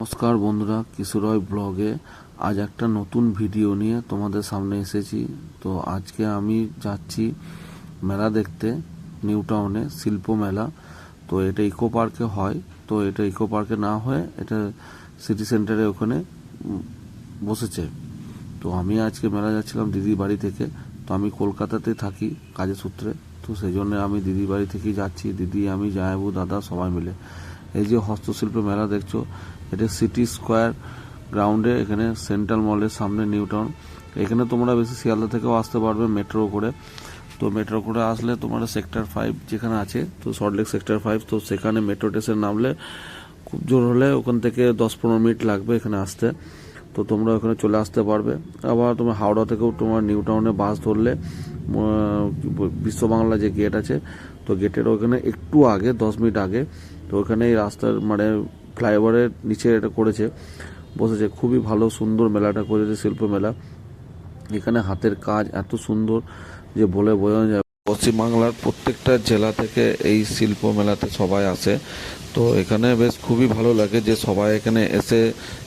নমস্কার বন্ধুরা, কিশোরয় ব্লগে আজ একটা নতুন ভিডিও নিয়ে তোমাদের সামনে এসেছি। তো আজকে আমি যাচ্ছি মেলা দেখতে, নিউ টাউনে, শিল্প মেলা। তো এটা ইকো পার্কে হয়। তো এটা ইকো পার্কে না হয়ে এটা সিটি সেন্টারে ওখানে বসেছে। তো আমি আজকে মেলা যাচ্ছিলাম দিদি বাড়ি থেকে। তো আমি কলকাতাতে থাকি কাজের সূত্রে। তো সেই জন্য আমি দিদি বাড়ি থেকেই যাচ্ছি। দিদি, আমি জায়াবু দাদা সবাই মিলে। এই যে হস্তশিল্প মেলা দেখছ এটা সিটি স্কোয়ার গ্রাউন্ডে, এখানে সেন্ট্রাল মলের সামনে নিউ টাউন এখানে তোমরা বেশি শিয়ালদা থেকেও আসতে পারবে মেট্রো করে। তো মেট্রো করে আসলে তোমরা সেক্টর ফাইভ যেখানে আছে, তো সল্টলেক সেক্টর ফাইভ, তো সেখানে মেট্রো স্টেশন নামলে খুব জোর হলে ওখান থেকে দশ পনেরো মিনিট লাগবে এখানে আসতে। তো তোমরা ওখানে চলে আসতে পারবে। আবার তোমার হাওড়া থেকেও তোমার নিউ টাউনে বাস ধরলে বিশ্ব বাংলা যে গেট আছে, তো গেটের ওখানে একটু আগে, দশ মিনিট আগে, তো ওখানে এই রাস্তার মানে ফ্লাইওভারের নিচে এটা করেছে, বসেছে। খুবই ভালো, সুন্দর মেলাটা করেছে, শিল্প মেলা। এখানে হাতের কাজ এত সুন্দর যে বলে বোঝানো যায়। পশ্চিমবাংলার প্রত্যেকটা জেলা থেকে এই শিল্প মেলাতে সবাই আসে। তো এখানে বেশ খুবই ভালো লাগে যে সবাই এখানে এসে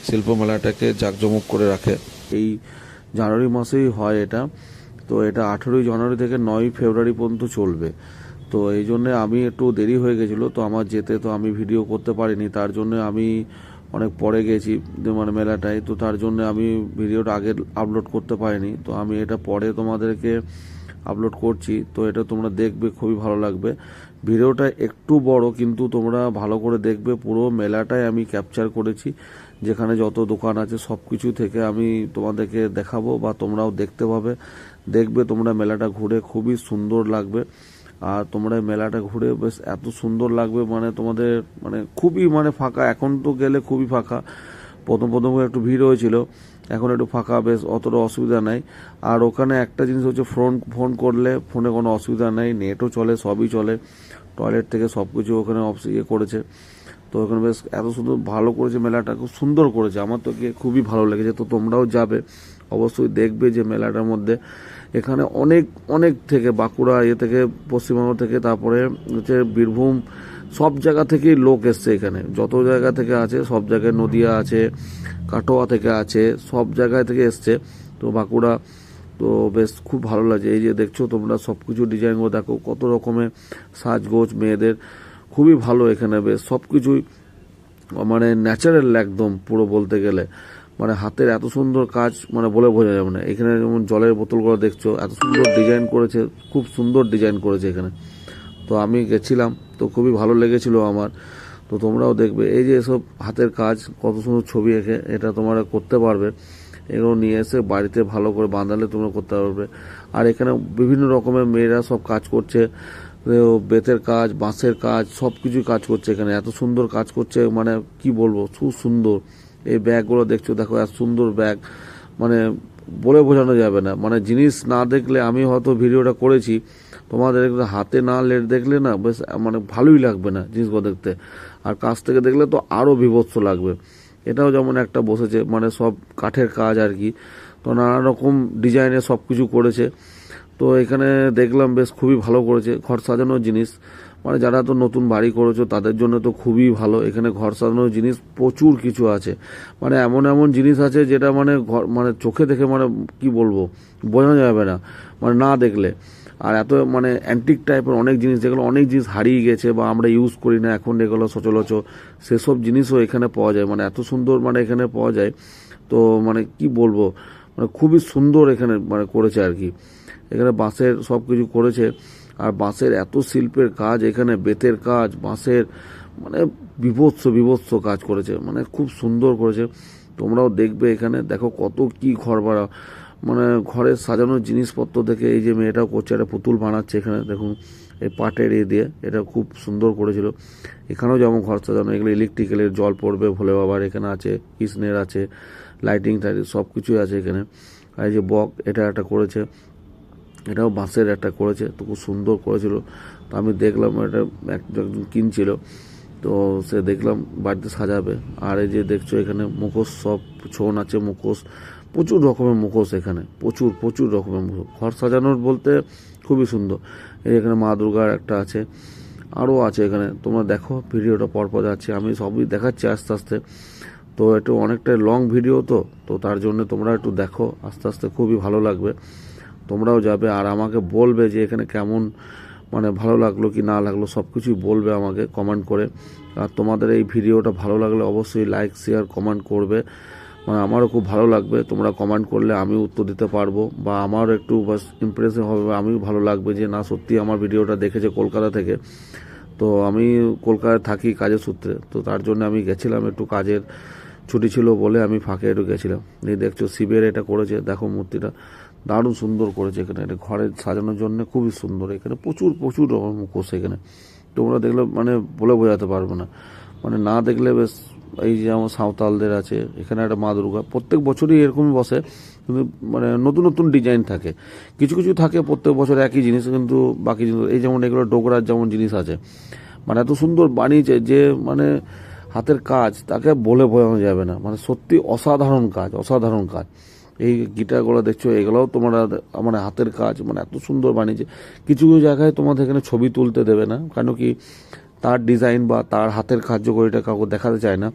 শিল্প মেলাটাকে জাঁকজমক করে রাখে। এই জানুয়ারি মাসেই হয় এটা। তো এটা আঠেরোই জানুয়ারি থেকে নয় ফেব্রুয়ারি পর্যন্ত চলবে। তো এই জন্য আমি একটু দেরি হয়ে গেছিল, তো আমার যেতে তো আমি ভিডিও করতে পারিনি, তার জন্য আমি অনেক পরে গেছি মানে মেলাটায়, তো তার জন্য আমি ভিডিওটা আগে আপলোড করতে পারিনি, তো আমি এটা পরে তোমাদেরকে আপলোড করছি, তো এটা তোমরা দেখবে, খুবই ভালো লাগবে। ভিডিওটা একটু বড়, কিন্তু তোমরা ভালো করে দেখবে, পুরো মেলাটাই আমি ক্যাপচার করেছি, যেখানে যত দোকান আছে সব কিছু থেকে আমি তোমাদেরকে দেখাবো বা তোমরাও দেখতে পাবে। দেখবে তোমরা মেলাটা ঘুরে খুবই সুন্দর লাগবে। আর তোমরা মেলাটা ঘুরে বেশ এত সুন্দর লাগবে মানে তোমাদের মানে খুবই মানে ফাঁকা। এখন তো গেলে খুবই ফাঁকা। প্রথম প্রথম একটু ভিড় হয়েছিল। এখন একটু ফাঁকা, বেশ অতটা অসুবিধা নাই। আর ওখানে একটা জিনিস হচ্ছে, ফোন ফোন করলে ফোনে কোনো অসুবিধা নেই, নেটও চলে, সবই চলে। টয়লেট থেকে সব কিছু ওখানে ইয়ে করেছে। তো ওখানে বেশ এত সুন্দর, ভালো করেছে মেলাটা, খুব সুন্দর করেছে। আমার তো খুবই ভালো লেগেছে। তো তোমরাও যাবে, অবশ্যই দেখবে যে মেলাটার মধ্যে। এখানে অনেক অনেক থেকে বাঁকুড়া ইয়ে থেকে পশ্চিমবঙ্গ থেকে, তারপরে হচ্ছে বীরভূম, সব জায়গা থেকেই লোক এসছে এখানে। যত জায়গা থেকে আছে, সব জায়গায় নদিয়া আছে, কাটোয়া থেকে আছে, সব জায়গায় থেকে এসছে। তো বাঁকুড়া, তো বেশ খুব ভালো লাগছে। এই যে দেখছ তোমরা সব কিছু ডিজাইনগুলো, দেখো কত রকমের সাজগোজ মেয়েদের। খুবই ভালো এখানে বেশ সব কিছুই মানে ন্যাচারাল একদম পুরো বলতে গেলে। মানে হাতের এত সুন্দর কাজ মানে বলে বোঝা যাবে না। এখানে যেমন জলের বোতলগুলো দেখছ, এত সুন্দর ডিজাইন করেছে, খুব সুন্দর ডিজাইন করেছে এখানে। তো আমি গেছিলাম, তো খুবই ভালো লেগেছিল আমার। তো তোমরাও দেখবে, এই যে এসব হাতের কাজ, কত সুন্দর ছবি এঁকে, এটা তোমরা করতে পারবে। এগুলো নিয়ে এসে বাড়িতে ভালো করে বাঁধালে তোমরা করতে পারবে। আর এখানে বিভিন্ন রকমের মেয়েরা সব কাজ করছে। বেতের কাজ, বাঁশের কাজ সব কিছুই কাজ করছে এখানে। এত সুন্দর কাজ করছে মানে কি বলব, খুব সুন্দর। এই ব্যাগগুলো দেখছ, দেখো এত সুন্দর ব্যাগ। মানে বলে বোঝানো যাবে না। মানে জিনিস না দেখলে আমি হয়তো ভিডিওটা করেছি, তোমাদের হাতে না লেট দেখলে না বেশ মানে ভালোই লাগবে না জিনিসগুলো দেখতে। আর কাছ থেকে দেখলে তো আরও বিভৎস লাগবে। এটাও যেমন একটা বসেছে মানে সব কাঠের কাজ আর কি। তো নানা রকম ডিজাইনে সব কিছু করেছে। তো এখানে দেখলাম বেশ খুবই ভালো করেছে, ঘর সাজানোর জিনিস। মানে যারা তো নতুন বাড়ি করেছ, তাদের জন্য তো খুবই ভালো। এখানে ঘর সাজানোর জিনিস প্রচুর কিছু আছে। মানে এমন এমন জিনিস আছে যেটা মানে ঘর মানে চোখে দেখে মানে কি বলব, বোঝানো যাবে না মানে না দেখলে। আর এত মানে অ্যান্টিক টাইপের অনেক জিনিস, যেগুলো অনেক জিনিস হারিয়ে গেছে বা আমরা ইউজ করি না, এখন এগুলো সচরাচর সেসব জিনিসও এখানে পাওয়া যায়। মানে এত সুন্দর মানে এখানে পাওয়া যায়। তো মানে কি বলব মানে খুবই সুন্দর এখানে মানে করেছে আর কি। এখানে বাঁশের সব কিছু করেছে। আর বাঁশের এত শিল্পের কাজ, এখানে বেতের কাজ, বাঁশের মানে বিভৎস বিভৎস কাজ করেছে মানে খুব সুন্দর করেছে। তোমরাও দেখবে এখানে, দেখো কত কি ঘর ভাড়া মানে ঘরের সাজানোর জিনিসপত্র থেকে এই যে মেয়েটাও করছে, একটা পুতুল বানাচ্ছে এখানে, দেখুন, এই পাটের এ দিয়ে, এটা খুব সুন্দর করেছিল। এখানেও যেমন ঘর সাজানো, এগুলো ইলেকট্রিক্যালের জল পড়বে, ভোলে বাবার এখানে আছে, কৃষ্ণের আছে লাইটিং টাইটিং সব কিছুই আছে এখানে। আর এই যে বক, এটা একটা করেছে। এটাও বাঁশের একটা করেছে তো খুব সুন্দর করেছিল। তো আমি দেখলাম এটা একজন কিনছিল, তো সে দেখলাম বাড়িতে সাজাবে। আর এই যে দেখছ এখানে মুখোশ, সব ছৌ আছে মুখোশ, প্রচুর রকমের মুখোশ এখানে, প্রচুর প্রচুর রকমের মুখোশ। ঘর সাজানোর বলতে খুবই সুন্দর। এই এখানে মা দুর্গার একটা আছে, আরও আছে এখানে। তোমরা দেখো ভিডিওটা পরপর যাচ্ছে, আমি সবই দেখাচ্ছি আস্তে আস্তে। তো একটু অনেকটা লং ভিডিও তো তো তার জন্য তোমরা একটু দেখো, আস্তে আস্তে খুবই ভালো লাগবে। তোমরাও যাবে আর আমাকে বলবে যে এখানে কেমন মানে ভালো লাগল কি না লাগল সব কিছুই বলবে আমাকে কমেন্ট করে। আর তোমাদের এই ভিডিওটা ভালো লাগলে অবশ্যই লাইক শেয়ার কমেন্ট করবে। মানে আমারও খুব ভালো লাগবে, তোমরা কমেন্ট করলে আমি উত্তর দিতে পারব। বা আমারও একটু বাস ইমপ্রেসিভ হবে আমিও ভালো লাগবে যে না, সত্যি আমার ভিডিওটা দেখেছে কলকাতা থেকে। তো আমি কলকাতায় থাকি কাজের সূত্রে, তো তার জন্য আমি গেছিলাম একটু কাজের, ছুটি ছিল বলে আমি ফাঁকে একটু গেছিলাম। এই দেখছ, শিবের এটা করেছে, দেখো মূর্তিটা। দারুণ সুন্দর করেছে এখানে। এটা ঘরে সাজানোর জন্য খুবই সুন্দর। এখানে প্রচুর প্রচুর রকম মুখোশ এখানে। তোমরা দেখলে মানে বলে বোঝাতে পারবে না। মানে না দেখলে বেশ এই যে আমার সাঁওতালদের আছে, এখানে একটা মা দুর্গা। প্রত্যেক বছরই এরকমই বসে, কিন্তু মানে নতুন নতুন ডিজাইন থাকে। কিছু কিছু থাকে প্রত্যেক বছর একই জিনিস, কিন্তু বাকি জিনিস, এই যেমন এগুলো ডোগরার যেমন জিনিস আছে। মানে এত সুন্দর বানিয়েছে যে মানে হাতের কাজ, তাকে বলে বোঝানো যাবে না। মানে সত্যি অসাধারণ কাজ অসাধারণ কাজ। এই গিটারগুলো দেখছ, এগুলোও তোমরা মানে হাতের কাজ মানে এত সুন্দর বানিয়েছে। কিছু কিছু জায়গায় তোমাদের এখানে ছবি তুলতে দেবে না, কেন কি তার ডিজাইন বা তার হাতের কার্যকরীটা কাউকে দেখাতে চায় না।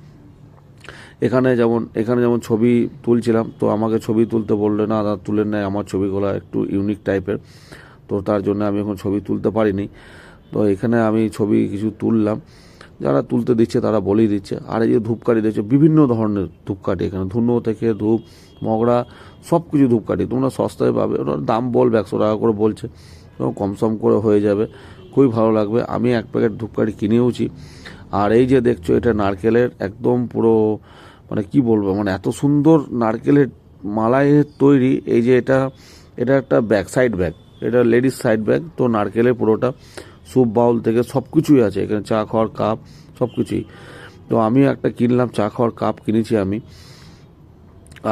এখানে যেমন এখানে যেমন ছবি তুলছিলাম, তো আমাকে ছবি তুলতে বললে, না দাদা, তুলে নেয় আমার ছবিগুলো একটু ইউনিক টাইপের তো তার জন্য আমি এখন ছবি তুলতে পারিনি। তো এখানে আমি ছবি কিছু তুললাম। যারা তুলতে দিচ্ছে তারা বলেই দিচ্ছে। আর এই যে ধূপকাঠি দিচ্ছে বিভিন্ন ধরনের ধূপকাঠি এখানে। ধুনো থেকে ধূপ মগড়া সব কিছু ধূপকাঠি। তোমরা সস্তায় পাবে। ওটার দাম বলবে, একশো টাকা করে বলছে। তো কম সম করে হয়ে যাবে। খুবই ভালো লাগবে। আমি এক প্যাকেট ধূপকাঠি কিনেওছি। আর এই যে দেখছ, এটা নারকেলের একদম পুরো মানে কি বলব মানে এত সুন্দর নারকেলের মালাইয়ের তৈরি। এই যে এটা এটা একটা ব্যাক সাইড ব্যাগ। এটা লেডিস সাইড ব্যাগ। তো নারকেলের পুরোটা স্যুপ বাউল থেকে সব কিছুই আছে, এখানে চা খাওয়ার কাপ সব কিছুই তো আমি একটা কিনলাম, চা খাওয়ার কাপ কিনেছি আমি।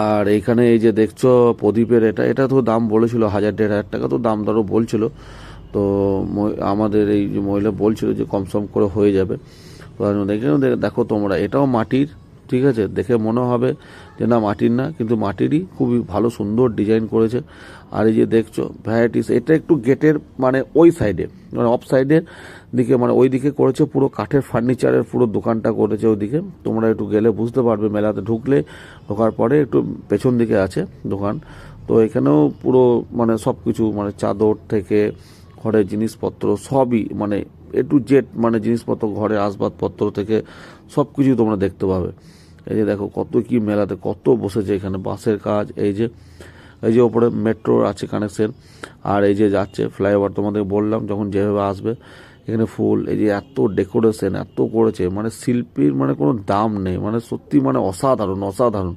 আর এইখানে এই যে দেখছ প্রদীপের এটা এটা তো দাম বলেছিল হাজার দেড় হাজার টাকা, তো দাম দরও বলছিল। তো আমাদের এই যে মহিলা বলছিল যে কম সম করে হয়ে যাবে। তো দেখো তোমরা, এটাও মাটির, ঠিক আছে? দেখে মনে হবে যে না মাটির না, কিন্তু মাটিরই খুবই ভালো সুন্দর ডিজাইন করেছে। আর এই যে দেখছ ভ্যারাইটিস এটা একটু গেটের মানে ওই সাইডে মানে অফ সাইডের দিকে মানে ওই দিকে করেছে পুরো কাঠের ফার্নিচারের পুরো দোকানটা করেছে ওইদিকে। তোমরা একটু গেলে বুঝতে পারবে, মেলাতে ঢুকলে ঢোকার পরে একটু পেছন দিকে আছে দোকান। তো এখানেও পুরো মানে সব কিছু মানে চাদর থেকে ঘরের জিনিসপত্র সবই মানে এ টু জেড মানে জিনিসপত্র, ঘরে আসবাবপত্র থেকে সব কিছুই তোমরা দেখতে পাবে। এই যে দেখো, কত কি মেলাতে, কত বসেছে এখানে, বাসের কাজ, এই যে এই যে ওপরে মেট্রো আছে কানেকশন আর এই যে যাচ্ছে ফ্লাইওভার তোমাদের বললাম যখন যেভাবে আসবে, এখানে ফুল, এই যে এত ডেকোরেশন এত করেছে মানে শিল্পীর মানে কোনো দাম নেই মানে সত্যি মানে অসাধারণ অসাধারণ।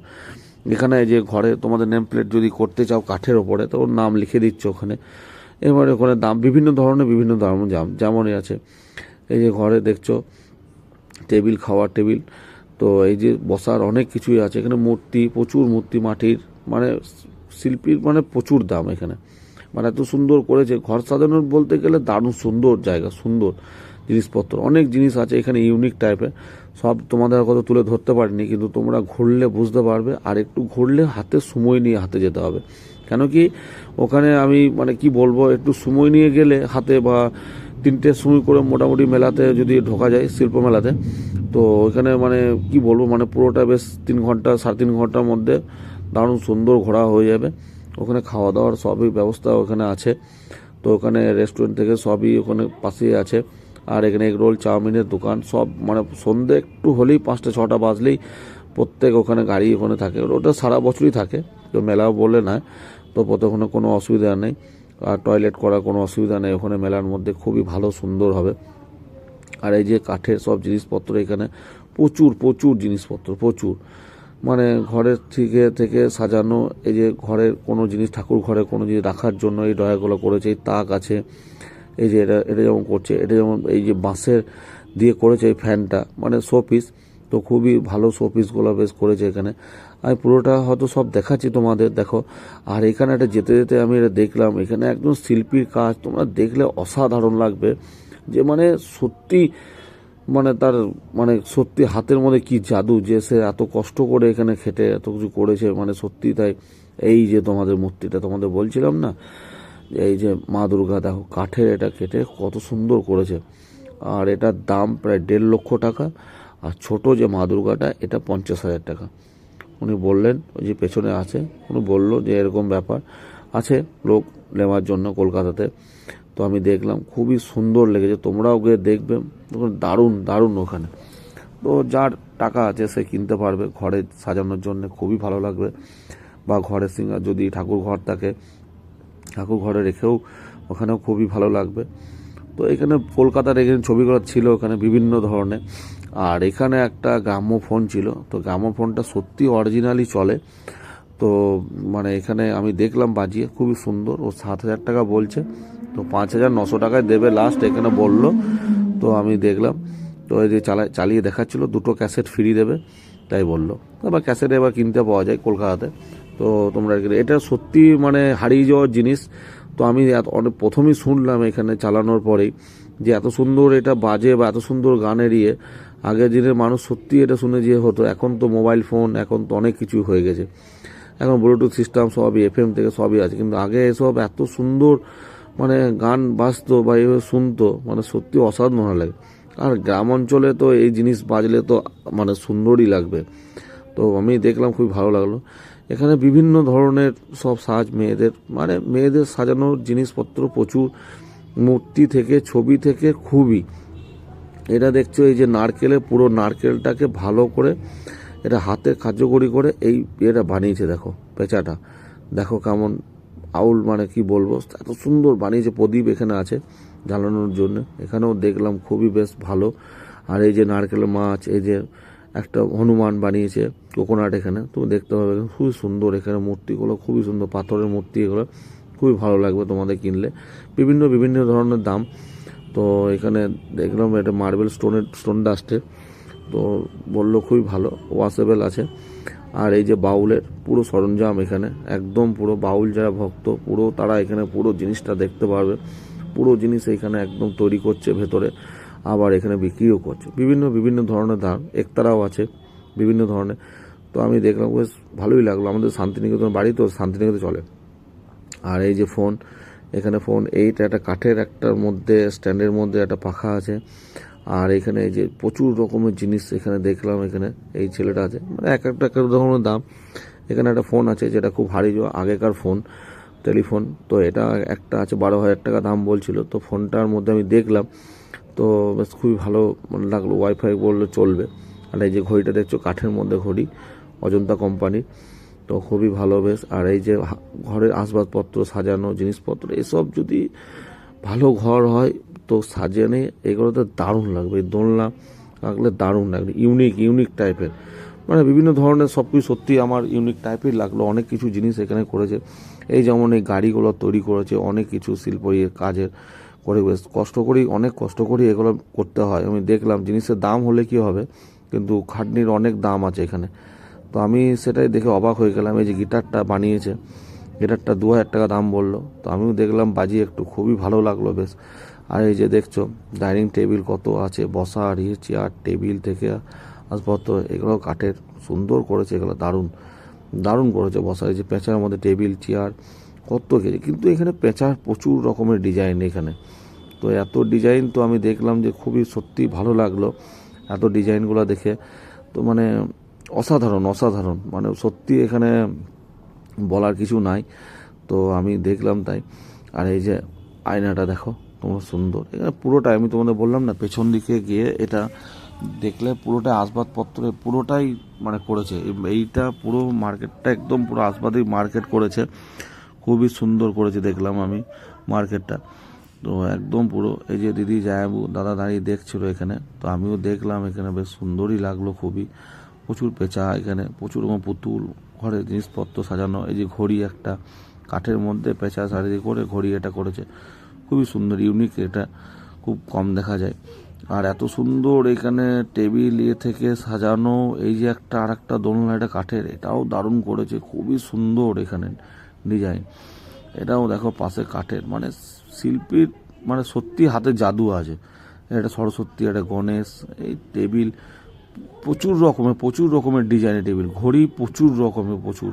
এখানে এই যে ঘরে তোমাদের নেম প্লেট যদি করতে চাও কাঠের ওপরে, তো ওর নাম লিখে দিচ্ছে ওখানে। এবারে ওখানে দাম, বিভিন্ন ধরনের, বিভিন্ন দাম যেম- যেমনই আছে। এই যে ঘরে দেখছ, টেবিল, খাওয়ার টেবিল, তো এই যে বসার অনেক কিছুই আছে। এখানে মূর্তি, প্রচুর মূর্তি মাটির মানে শিল্পীর মানে প্রচুর দাম এখানে। মানে এত সুন্দর করেছে। ঘর সাজানোর বলতে গেলে দারুণ সুন্দর জায়গা, সুন্দর জিনিসপত্র। অনেক জিনিস আছে এখানে ইউনিক টাইপের সব তোমাদের কথা তুলে ধরতে পারিনি, কিন্তু তোমরা ঘুরলে বুঝতে পারবে। আর একটু ঘুরলে হাতে সময় নিয়ে হাতে যেতে হবে। কেন কি ওখানে আমি মানে কি বলব, একটু সময় নিয়ে গেলে হাতে বা তিনটে সময় করে মোটামুটি মেলাতে যদি ঢোকা যায়, শিল্প মেলাতে, তো ওখানে মানে কি বলব মানে পুরোটা বেশ তিন ঘণ্টা, সাড়ে তিন ঘণ্টার মধ্যে দারুণ সুন্দর ঘোরা হয়ে যাবে। ওখানে খাওয়া দাওয়ার সবই ব্যবস্থা ওখানে আছে। তো ওখানে রেস্টুরেন্ট থেকে সবই ওখানে পাশেই আছে। আর এখানে এগ রোল চাউমিনের দোকান, সব মানে সন্ধে একটু হলেই পাঁচটা, ছটা বাজলেই প্রত্যেক ওখানে গাড়ি ওখানে থাকে। ওটা সারা বছরই থাকে তো মেলাও বলে না, তো ওখানে কোনো অসুবিধা নেই। আর টয়লেট করার কোনো অসুবিধা নেই, ওখানে মেলার মধ্যে খুবই ভালো, সুন্দর হবে। আর এই যে কাঠের সব জিনিসপত্র এখানে, প্রচুর প্রচুর জিনিসপত্র, প্রচুর। মানে ঘরের থেকে থেকে সাজানো, এই যে ঘরের কোনো জিনিস, ঠাকুর ঘরে কোনো জিনিস রাখার জন্য এই ডয়াগুলো করেছে, এই তাক আছে, এই যে এটা এটা যেমন করছে, এটা যেমন এই যে বাঁশের দিয়ে করেছে এই ফ্যানটা মানে শো পিস তো খুবই ভালো শো পিসগুলো বেশ করেছে এখানে। আমি পুরোটা হয়তো সব দেখাচ্ছি তোমাদের, দেখো। আর এখানে একটা যেতে যেতে আমি এটা দেখলাম, এখানে একদম শিল্পীর কাজ, তোমরা দেখলে অসাধারণ লাগবে। যে মানে সত্যি মানে তার মানে সত্যি হাতের মধ্যে কি জাদু যে সে এত কষ্ট করে এখানে খেটে এত কিছু করেছে মানে সত্যি তাই এই যে তোমাদের মূর্তিটা, তোমাদের বলছিলাম না যে এই যে মা দুর্গা, দেখো কাঠের এটা কেটে কত সুন্দর করেছে। আর এটার দাম প্রায় দেড় লক্ষ টাকা, আর ছোট যে মা দুর্গাটা, এটা পঞ্চাশ হাজার টাকা। উনি বললেন, ওই যে পেছনে আছে, উনি বলল যে এরকম ব্যাপার আছে, লোক নেওয়ার জন্য কলকাতাতে। তো আমি দেখলাম, খুবই সুন্দর লেগেছে। তোমরাও গিয়ে দেখবে। দারুণ দারুণ ওখানে। তো যার টাকা আছে, সে কিনতে পারবে। ঘরে সাজানোর জন্য খুবই ভালো লাগবে। বা ঘরের সিঙ্গার যদি ঠাকুর ঘর থাকে, ঠাকুর ঘরে রেখেও ওখানেও খুবই ভালো লাগবে। তো এখানে কলকাতার এখানে ছবিগুলো ছিল ওখানে বিভিন্ন ধরনের। আর এখানে একটা গ্রাম্য ফোন ছিল। তো গ্রাম্য ফোনটা সত্যি অরিজিনালি চলে। তো মানে এখানে আমি দেখলাম বাজিয়ে, খুবই সুন্দর। ও সাত হাজার টাকা বলছে। তো পাঁচ হাজার নশো টাকায় দেবে লাস্ট এখানে বলল। তো আমি দেখলাম, তো এই যে চালা, চালিয়ে দেখাচ্ছিল, দুটো ক্যাসেট ফ্রি দেবে, তাই বলল। এবার ক্যাসেট এবার কিনতে পাওয়া যায় কলকাতাতে। তো তোমরা এটা সত্যি মানে হারিয়ে যাওয়ার জিনিস। তো আমি অনেক প্রথমেই শুনলাম এখানে চালানোর পরেই যে এত সুন্দর এটা বাজে বা এত সুন্দর গানের ইয়ে আগের দিনের মানুষ সত্যি এটা শুনে যে হতো, এখন তো মোবাইল ফোন এখন তো অনেক কিছু হয়ে গেছে। এখন ব্লুটুথ সিস্টেম সবই এফএম থেকে সবই আছে, কিন্তু আগে এসব এত সুন্দর মানে গান বাজতো বা এভাবে শুনতো মানে সত্যি অসাধারণ লাগে। আর গ্রাম অঞ্চলে তো এই জিনিস বাজলে তো মানে সুন্দরই লাগবে। তো আমি দেখলাম খুবই ভালো লাগল। এখানে বিভিন্ন ধরনের সব সাজ, মেয়েদের মানে মেয়েদের সাজানোর জিনিসপত্র প্রচুর। মূর্তি থেকে, ছবি থেকে খুবই। এটা দেখছ এই যে নারকেলে, পুরো নারকেলটাকে ভালো করে এটা হাতে কার্যকরী করে এই এটা বানিয়েছে, দেখো, পেঁচাটা। দেখো কেমন আউল মানে কি বলব? এত সুন্দর বানিয়েছে প্রদীপ এখানে আছে জ্বালানোর জন্য। এখানেও দেখলাম খুবই বেশ ভালো। আর এই যে নারকেলের মাছ, এই যে একটা হনুমান বানিয়েছে কোকোনাট এখানে, তুমি দেখতে পাবে খুবই সুন্দর। এখানে মূর্তিগুলো খুবই সুন্দর, পাথরের মূর্তি এগুলো। খুবই ভালো লাগবে তোমাদের কিনলে। বিভিন্ন বিভিন্ন ধরনের দাম। তো এখানে দেখলাম এটা মার্বেল স্টোনের স্টোন ডাস্টের তো বলল খুবই ভালো ওয়াশেবেল আছে। আর এই যে বাউলের পুরো সরঞ্জাম এখানে, একদম পুরো বাউল যারা ভক্ত, পুরো তারা এখানে পুরো জিনিসটা দেখতে পারবে। পুরো জিনিস এখানে একদম তৈরি করছে ভেতরে, আবার এখানে বিক্রিও করছে। বিভিন্ন বিভিন্ন ধরনের ধান, একতারাও আছে, বিভিন্ন ধরনের। তো আমি দেখলাম, বেশ ভালোই লাগল। আমাদের শান্তিনিকেতন বাড়ি তো শান্তিনিকেতন চলে। আর এই যে ফোন, এখানে ফোন, এইটা একটা কাঠের একটার মধ্যে, স্ট্যান্ডের মধ্যে একটা পাখা আছে। আর এখানে এই যে প্রচুর রকমের জিনিস এখানে দেখলাম, এখানে এই ছেলেটা আছে। মানে এক একটা এক এক ধরনের দাম। এখানে একটা ফোন আছে যেটা খুব ভারী জো- আগেকার ফোন টেলিফোন তো এটা একটা আছে, বারো হাজার টাকা দাম বলছিল। তো ফোনটার মধ্যে আমি দেখলাম। তো বেশ খুবই ভালো মানে লাগল। ওয়াইফাই বললে চলবে। আর এই যে ঘড়িটা দেখছ, কাঠের মধ্যে ঘড়ি, অজন্তা কোম্পানি তো খুবই ভালো বেশ। আর এই যে ঘরের আসবাবপত্র, সাজানো জিনিসপত্র, এসব যদি ভালো ঘর হয় তো সাজানে এগুলোতে দারুণ লাগবে দোলনা লাগলে দারুণ লাগবে ইউনিক ইউনিক টাইপের মানে বিভিন্ন ধরনের সব কিছু সত্যি আমার ইউনিক টাইপের লাগল, অনেক কিছু জিনিস এখানে করেছে। এই যেমন এই গাড়িগুলো তৈরি করেছে, অনেক কিছু শিল্প ইয়ে কাজের করে বেশ কষ্ট করেই, অনেক কষ্ট করেই এগুলো করতে হয়। আমি দেখলাম জিনিসের দাম হলে কি হবে, কিন্তু খাটনির অনেক দাম আছে এখানে। তো আমি সেটাই দেখে অবাক হয়ে গেলাম, এই যে গিটারটা বানিয়েছে, গিটারটা দু হাজার টাকা দাম বলল। তো আমিও দেখলাম বাজিয়ে একটু, খুবই ভালো লাগল বেশ। আর এই যে দেখছ ডাইনিং টেবিল কত আছে বসার ইয়ে চেয়ার টেবিল থেকে আসবাবপত্র, এগুলো কাঠের সুন্দর করেছে, এগুলো দারুণ দারুণ করেছে বসার এই যে পেঁচার মধ্যে টেবিল চেয়ার কত কিছু। কিন্তু এখানে পেঁচার প্রচুর রকমের ডিজাইন এখানে। তো এত ডিজাইন তো আমি দেখলাম যে খুবই সত্যি ভালো লাগল, এত ডিজাইনগুলো দেখে। তো মানে অসাধারণ অসাধারণ। মানে সত্যি এখানে বলার কিছু নাই, তো আমি দেখলাম তাই। আর এই যে আয়নাটা দেখো। তোমরা সুন্দর। এখানে পুরোটাই আমি তোমাদের বললাম না, পেছন দিকে গিয়ে এটা দেখলে পুরোটাই আসবাবপত্রে পুরোটাই মানে করেছে। এইটা পুরো মার্কেটটা একদম পুরো আসবাদই মার্কেট করেছে। খুবই সুন্দর করেছে দেখলাম আমি মার্কেটটা। তো একদম পুরো এই যে দিদি জায়াবু দাদা দাঁড়িয়ে দেখছিল এখানে, তো আমিও দেখলাম এখানে বেশ সুন্দরই লাগল খুবই। প্রচুর পেঁচা এখানে, প্রচুর রকম পুতুল ঘরের জিনিসপত্র সাজানো, এই যে ঘড়ি একটা, কাঠের মধ্যে পেঁচা শাড়ি করে ঘড়ি এটা করেছে। খুবই সুন্দর ইউনিক এটা খুব কম দেখা যায়। আর এত সুন্দর এখানে টেবিল ইয়ে থেকে সাজানো, এই যে একটা আর একটা দোলনা, এটা কাঠের, এটাও দারুণ করেছে, খুবই সুন্দর এখানে ডিজাইন এটাও দেখো পাশে কাঠের মানে শিল্পীর মানে সত্যি হাতে জাদু আছে। এটা সরস্বতী একটা গণেশ, এই টেবিল প্রচুর রকমের প্রচুর রকমের ডিজাইনের টেবিল, ঘড়ি প্রচুর রকমের, প্রচুর।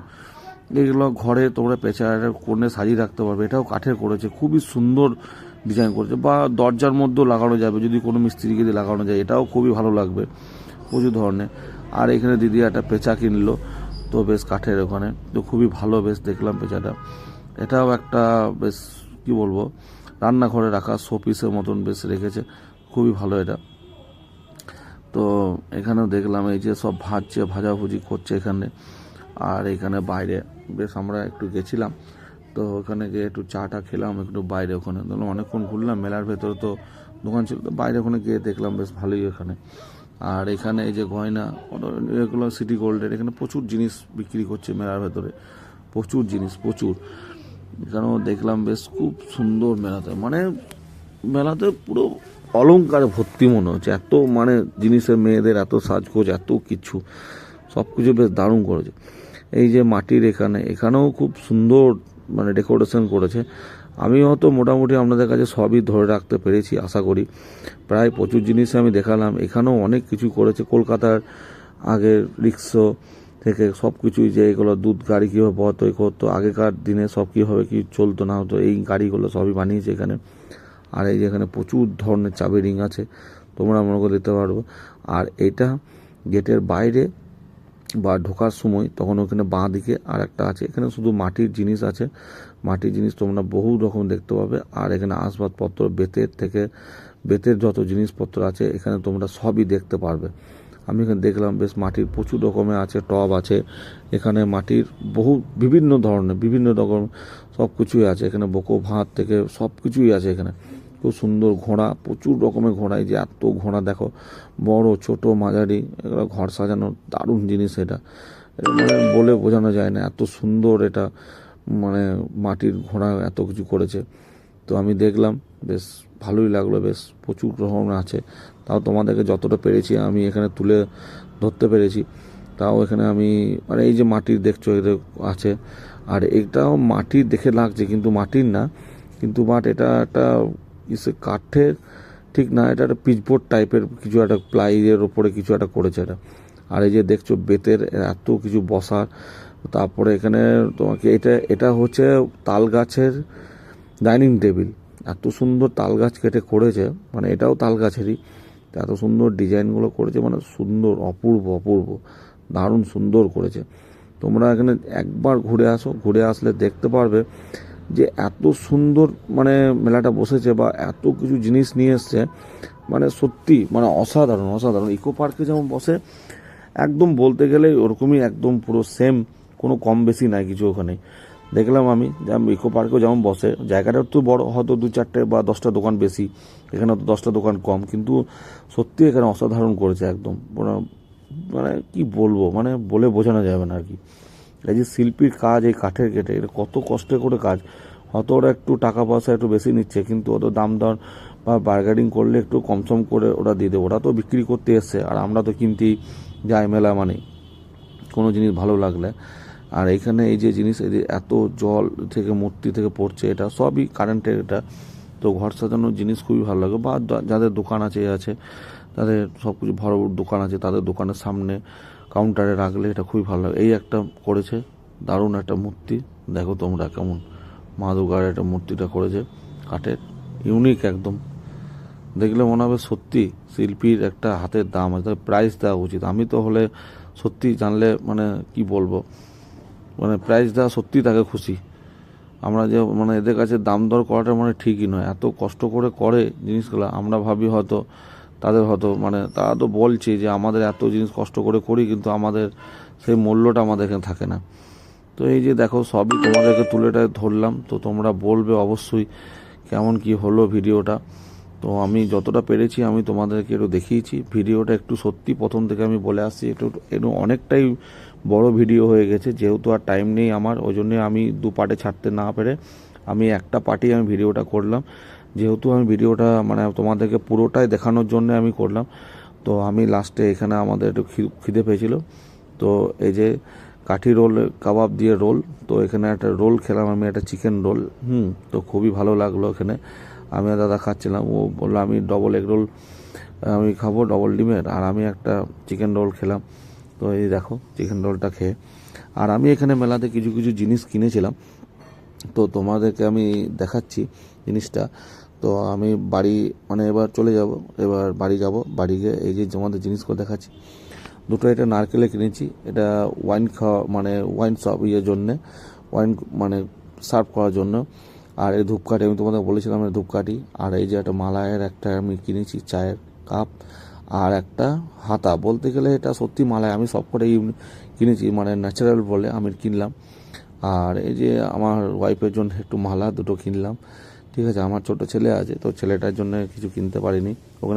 এগুলো ঘরে তোমরা পেঁচার কোণে সাজিয়ে রাখতে পারবে। এটাও কাঠের করেছে, খুবই সুন্দর ডিজাইন করেছে বা দরজার মধ্যেও লাগানো যাবে, যদি কোনো মিস্ত্রিকে দিয়ে লাগানো যায়, এটাও খুবই ভালো লাগবে প্রচুর ধরনের। আর এখানে দিদি একটা পেঁচা কিনলো, তো বেশ কাঠের ওখানে, তো খুবই ভালো বেশ দেখলাম পেঁচাটা। এটাও একটা বেশ, কি বলব, রান্নাঘরে রাখা শোপিসের মতন বেশ রেখেছে, খুবই ভালো এটা। তো এখানেও দেখলাম এই যে সব ভাজছে, ভাজাভুজি করছে এখানে, আর এখানে বাইরে বেশ আমরা একটু গেছিলাম, তো ওখানে গিয়ে একটু চাটা খেলাম, একটু বাইরে ওখানে। ধরুন অনেকক্ষণ ঘুরলাম, মেলার ভেতরে তো দোকান ছিল, তো বাইরে ওখানে গিয়ে দেখলাম বেশ ভালোই এখানে আর এখানে এই যে গয়না এগুলো সিটি গোল্ডের এখানে প্রচুর জিনিস বিক্রি করছে মেলার ভেতরে। প্রচুর জিনিস, প্রচুর। এখানেও দেখলাম বেশ খুব সুন্দর মেলাতে। মানে মেলাতে পুরো অলংকারে ভর্তি মনে হচ্ছে। এত মানে জিনিসের মেয়েদের, এত সাজগোজ, এত কিছু সব কিছু বেশ দারুণ করেছে। এই যে মাটির এখানে, এখানেও খুব সুন্দর মানে ডেকোরেশন করেছে। আমি হয়তো মোটামুটি আপনাদের কাছে সবই ধরে রাখতে পেরেছি, আশা করি। প্রায় প্রচুর জিনিস আমি দেখালাম, এখানেও অনেক কিছু করেছে। কলকাতার আগের রিক্সো থেকে সব কিছুই যে এগুলো দুধ গাড়ি কীভাবে বহত করতো, আগেকার দিনে সব কীভাবে কী চলতো না হতো, এই গাড়িগুলো সবই বানিয়েছে এখানে। আর এই যে এখানে প্রচুর ধরনের চাবি রিং আছে, তোমরা মনে করে দিতে পারব। আর এটা গেটের বাইরে বা ঢোকার সময় তখন ওখানে বাঁ দিকে আর একটা আছে। এখানে শুধু মাটির জিনিস আছে। মাটির জিনিস তোমরা বহু রকম দেখতে পাবে। আর এখানে আসবাবপত্র, বেতের থেকে, বেতের যত জিনিসপত্র আছে, এখানে তোমরা সবই দেখতে পারবে। আমি এখানে দেখলাম বেশ মাটির প্রচুর রকমের আছে, টব আছে। এখানে মাটির বহু বিভিন্ন ধরনের, বিভিন্ন রকম সব কিছুই আছে। এখানে বকো ভাত থেকে সব কিছুই আছে এখানে। খুব সুন্দর ঘোড়া, প্রচুর রকমের ঘোড়া, এই যে এত ঘোড়া দেখো, বড়, ছোট, মাঝারি, এগুলো ঘর সাজানোর দারুণ জিনিস এটা। মানে বলে বোঝানো যায় না, এত সুন্দর এটা মানে মাটির ঘোড়া এত কিছু করেছে। তো আমি দেখলাম, বেশ ভালোই লাগল, বেশ প্রচুর রকমের আছে। তাও তোমাদেরকে যতটা পেরেছি, আমি এখানে তুলে ধরতে পেরেছি। তাও এখানে আমি মানে এই যে মাটির দেখছ, এটা আছে। আর এটাও মাটির দেখে লাগছে, কিন্তু মাটির না। কিন্তু বাট এটা একটা ইসে কাঠের, ঠিক না, এটা একটা পিচবোর্ড টাইপের কিছু একটা প্লাইয়ের ওপরে কিছু একটা করেছে এটা। আর এই যে দেখছ বেতের, এত কিছু বসার, তারপরে এখানে তোমাকে এটা এটা হচ্ছে তাল গাছের ডাইনিং টেবিল এত সুন্দর তাল গাছ কেটে করেছে মানে এটাও তাল গাছেরই এত সুন্দর ডিজাইনগুলো করেছে মানে সুন্দর, অপূর্ব অপূর্ব, দারুণ সুন্দর করেছে। তোমরা এখানে একবার ঘুরে আসো, ঘুরে আসলে দেখতে পারবে যে এত সুন্দর মানে মেলাটা বসেছে বা এত কিছু জিনিস নিয়ে এসছে মানে সত্যি মানে অসাধারণ অসাধারণ। ইকো পার্কে যেমন বসে, একদম বলতে গেলে ওরকমই একদম পুরো সেম কোনো কম বেশি নাই কিছু ওখানে। দেখলাম আমি যেমন ইকো পার্কেও যেমন বসে, জায়গাটা তো বড়, হয়তো দু চারটে বা দশটা দোকান বেশি, এখানে তো দশটা দোকান কম, কিন্তু সত্যি এখানে অসাধারণ করেছে একদম। মানে কি বলব মানে বলে বোঝানো যাবে না আর কি। এই যে শিল্পীর কাজ, এই কাঠের কেটে এটা কত কষ্টে করে কাজ। হয়তো ওরা একটু টাকা পয়সা একটু বেশি নিচ্ছে, কিন্তু ওদের দাম দর বা বার্গেনিং করলে একটু কমসম করে ওরা দিয়ে দেবে। ওরা তো বিক্রি করতে এসছে, আর আমরা তো কিনতেই যাই মেলা মানে। কোনো জিনিস ভালো লাগলে। আর এখানে এই যে জিনিস, এই যে এত জল থেকে, মূর্তি থেকে পড়ছে, এটা সবই কারেন্টের এটা। তো ঘর সাজানোর জিনিস খুবই ভালো লাগে। বা যাদের দোকান আছে আছে, তাদের সব কিছু বড় দোকান আছে, তাদের দোকানের সামনে কাউন্টারে রাখলে এটা খুবই ভালো লাগে। এই একটা করেছে, দারুণ একটা মূর্তি। দেখো তোমরা কেমন মা দুর্গার একটা মূর্তিটা করেছে, কাঠের। ইউনিক একদম। দেখলে মনে হবে সত্যি শিল্পীর একটা হাতের দাম আছে প্রাইস দেওয়া উচিত। আমি তো হলে সত্যি জানলে মানে কি বলব মানে প্রাইস দেওয়া সত্যি তাকে খুশি। আমরা যে মানে এদের কাছে দাম দর করাটা মানে ঠিকই নয়। এত কষ্ট করে করে জিনিসগুলো, আমরা ভাবি হয়তো তাদের হয়তো মানে তারা তো বলছে যে আমাদের এত জিনিস কষ্ট করে করি, কিন্তু আমাদের সেই মূল্যটা আমাদের এখানে থাকে না। তো এই যে দেখো, সবই তোমাদেরকে তুলেটা ধরলাম। তো তোমরা বলবে অবশ্যই কেমন কি হলো ভিডিওটা। তো আমি যতটা পেরেছি আমি তোমাদেরকে একটু দেখিয়েছি। ভিডিওটা একটু সত্যি প্রথম থেকে আমি বলে আসছি, একটু একটু অনেকটাই বড় ভিডিও হয়ে গেছে। যেহেতু আর টাইম নেই আমার, ওই জন্যে আমি দু পার্টে ছাড়তে না পেরে আমি একটা পার্টি আমি ভিডিওটা করলাম। যেহেতু আমি ভিডিওটা মানে তোমাদেরকে পুরোটাই দেখানোর জন্য আমি করলাম, তো আমি লাস্টে এখানে আমাদের একটু খিদে পেয়েছিল। তো এই যে কাঠি রোল, কাবাব দিয়ে রোল, তো এখানে একটা রোল খেলাম আমি, একটা চিকেন রোল, হুম, তো খুবই ভালো লাগল এখানে। আমি দাদা খাচ্ছিলাম, ও বলল, আমি ডবল এগ রোল আমি খাব ডবল ডিমের। আর আমি একটা চিকেন রোল খেলাম। তো এই দেখো, চিকেন রোলটা খেয়ে। আর আমি এখানে মেলাতে কিছু কিছু জিনিস কিনেছিলাম। তো তোমাদেরকে আমি দেখাচ্ছি জিনিসটা। তো আমি বাড়ি মানে এবার চলে যাব, এবার বাড়ি যাব, বাড়ি গিয়ে এই যে তোমাদের জিনিসগুলো দেখাচ্ছি। দুটো এটা নারকেলে কিনেছি, এটা ওয়াইন খাওয়া মানে ওয়াইন শপ ইয়ের জন্যে ওয়াইন মানে সার্ভ করার জন্য। আর এই ধূপকাঠি, আমি তোমাদের বলেছিলাম এই ধূপকাঠি, আর এই যে একটা মালায়ের একটা আমি কিনেছি, চায়ের কাপ আর একটা হাতা। বলতে গেলে এটা সত্যি মালায় আমি সব কটাই কিনেছি মানে ন্যাচারাল বলে আমি কিনলাম। আর এই যে আমার ওয়াইফের জন্য একটু মালা, দুটো কিনলাম। ঠিক আছে আমার ছোট ছেলে আছে তো ছেলেটার জন্য কিছু কিনতে পারিনি। ওখানে